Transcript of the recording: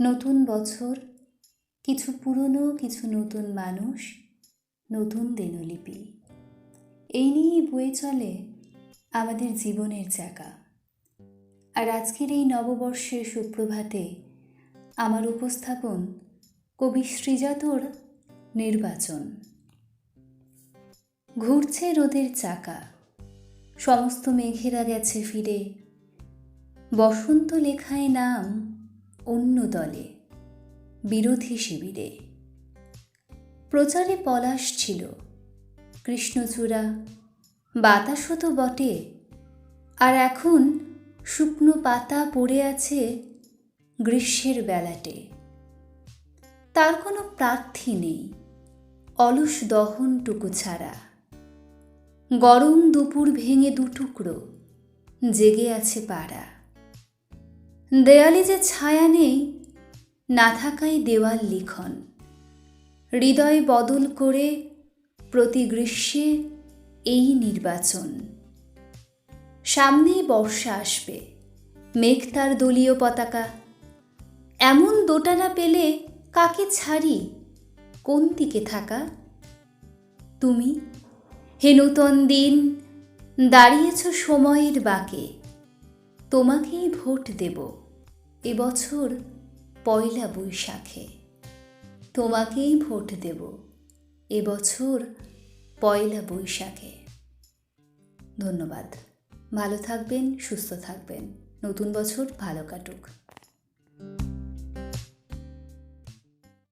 নতুন বছর, কিছু পুরনো, কিছু নতুন মানুষ, নতুন দিনলিপি। এই নিয়েই বয়ে চলে আমাদের জীবনের চাকা। আর আজকের এই নববর্ষের সুপ্রভাতে আমার উপস্থাপন কবি শ্রীজাতর নির্বাচন। ঘুরছে রোদের চাকা, সমস্ত মেঘেরা গেছে ফিরে, বসন্ত লেখায় নাম অন্য দলে। বিরোধী শিবিরে। প্রচারে পলাশ ছিল। কৃষ্ণচূড়া, বাতাসও তো বটে। আর এখন শুকনো পাতা পড়ে আছে গ্রীষ্মের বেলাটে তার কোনো প্রার্থী নেই, অলস দহনটুকু ছাড়া। গরম দুপুর ভেঙে দুটুকরো জেগে আছে পাড়া। দেয়ালে যে ছায়া নেই, না থাকাই দেওয়াল লিখন। হৃদয় বদল করে প্রতি গ্রীষ্মে এই নির্বাচন। সামনেই বর্ষা আসবে, মেঘ তার দলীয় পতাকা। এমন দোটানা পেলে কাকে ছাড়ি, কোন দিকে থাকা? তুমি, হে নূতন দিন, দাঁড়িয়েছ সময়ের বাকে, তোমাকেই ভোট দেব। এবছর পয়লা বৈশাখে তোমাকেই ভোট দেব এবছর পয়লা বৈশাখে। ধন্যবাদ। ভালো থাকবেন, সুস্থ থাকবেন। নতুন বছর ভালো কাটুক।